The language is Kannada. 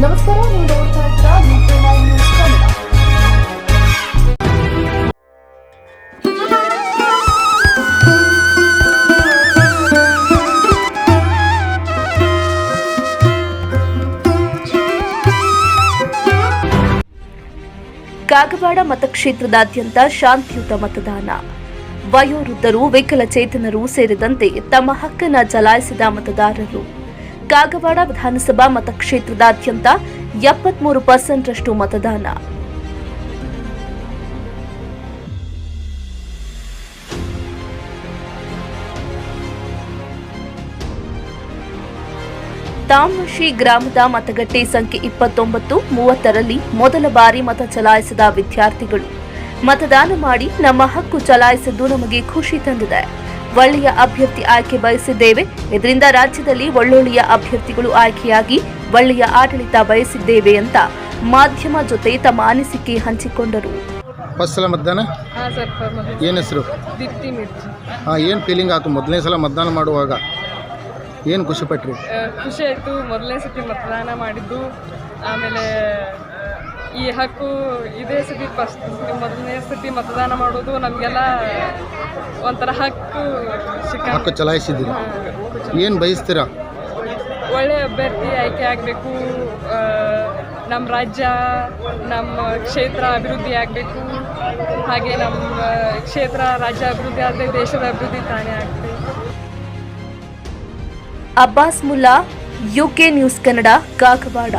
ನಮಸ್ಕಾರ ನೀವು ನೋಡ್ತಾ ನ್ಯೂಸ್ ಕನ್ನಡ. ಕಾಗವಾಡ ಮತಕ್ಷೇತ್ರದಾದ್ಯಂತ ಶಾಂತಿಯುತ ಮತದಾನ. ವಯೋವೃದ್ಧರು, ವಿಕಲಚೇತನರು ಸೇರಿದಂತೆ ತಮ್ಮ ಹಕ್ಕನ್ನು ಚಲಾಯಿಸಿದ ಮತದಾರರು. ಕಾಗವಾಡ ವಿಧಾನಸಭಾ ಮತಕ್ಷೇತ್ರದಾದ್ಯಂತ ಎಪ್ಪತ್ಮೂರು ಪರ್ಸೆಂಟ್ರಷ್ಟು ಮತದಾನ. ತಾಮಶಿ ಗ್ರಾಮದ ಮತಗಟ್ಟೆ ಸಂಖ್ಯೆ ಇಪ್ಪತ್ತೊಂಬತ್ತು, ಮೂವತ್ತರಲ್ಲಿ ಮೊದಲ ಬಾರಿ ಮತ ಚಲಾಯಿಸಿದ ವಿದ್ಯಾರ್ಥಿಗಳು. ಮತದಾನ ಮಾಡಿ ನಮ್ಮ ಹಕ್ಕು ಚಲಾಯಿಸಿದ್ದು ನಮಗೆ ಖುಷಿ ತಂದಿದೆ. ಒಳ್ಳೆಯ ಅಭ್ಯರ್ಥಿ ಆಯ್ಕೆ ಬಯಸಿದ್ದೇವೆ. ಇದರಿಂದ ರಾಜ್ಯದಲ್ಲಿ ಒಳ್ಳೊಳ್ಳೆಯ ಅಭ್ಯರ್ಥಿಗಳು ಆಯ್ಕೆಯಾಗಿ ಒಳ್ಳೆಯ ಆಡಳಿತ ಬಯಸಿದ್ದೇವೆ ಅಂತ ಮಾಧ್ಯಮ ಜೊತೆ ತಮ್ಮ ಅನಿಸಿಕೆ ಹಂಚಿಕೊಂಡರು. ಫಸ್ಟ್ ಸಲ ಮತದಾನ ಹಾಂ ಸರ್ ಏನು ಹೆಸರು? ಹಾಂ ಏನು ಫೀಲಿಂಗ್ ಆಯ್ತು ಮೊದಲನೇ ಸಲ ಮತದಾನ ಮಾಡುವಾಗ? ಏನು ಖುಷಿ ಪಟ್ರಿ? ಖುಷಿ ಆಯಿತು. ಮೊದಲನೇ ಸತಿ ಮತದಾನ ಮಾಡಿದ್ದು. ಆಮೇಲೆ ಈ ಹಕ್ಕು ಇದೇ ಸತಿ ಫಸ್ಟ್. ಮೊದಲನೇ ಸತಿ ಮತದಾನ ಮಾಡೋದು ನಮಗೆಲ್ಲ ಒಂಥರ ಹಕ್ಕು ಹಕ್ಕು ಚಲಾಯಿಸಿದ್ದೀರಿ. ಏನು ಬಯಸ್ತೀರಾ? ಒಳ್ಳೆ ಅಭ್ಯರ್ಥಿ ಆಯ್ಕೆ ಆಗಬೇಕು ನಮ್ಮ ರಾಜ್ಯ ನಮ್ಮ ಕ್ಷೇತ್ರ ಅಭಿವೃದ್ಧಿ ಆಗಬೇಕು. ಹಾಗೆ ನಮ್ಮ ಕ್ಷೇತ್ರ ರಾಜ್ಯ ಅಭಿವೃದ್ಧಿ ಆದರೆ ದೇಶದ ಅಭಿವೃದ್ಧಿ ತಾನೇ ಆಗ್ತದೆ ಅಬ್ಬಾಸ್ ಮುಲ್ಲಾ ಯುಕೆ ನ್ಯೂಸ್ ಕನ್ನಡ ಕಾಗವಾಡ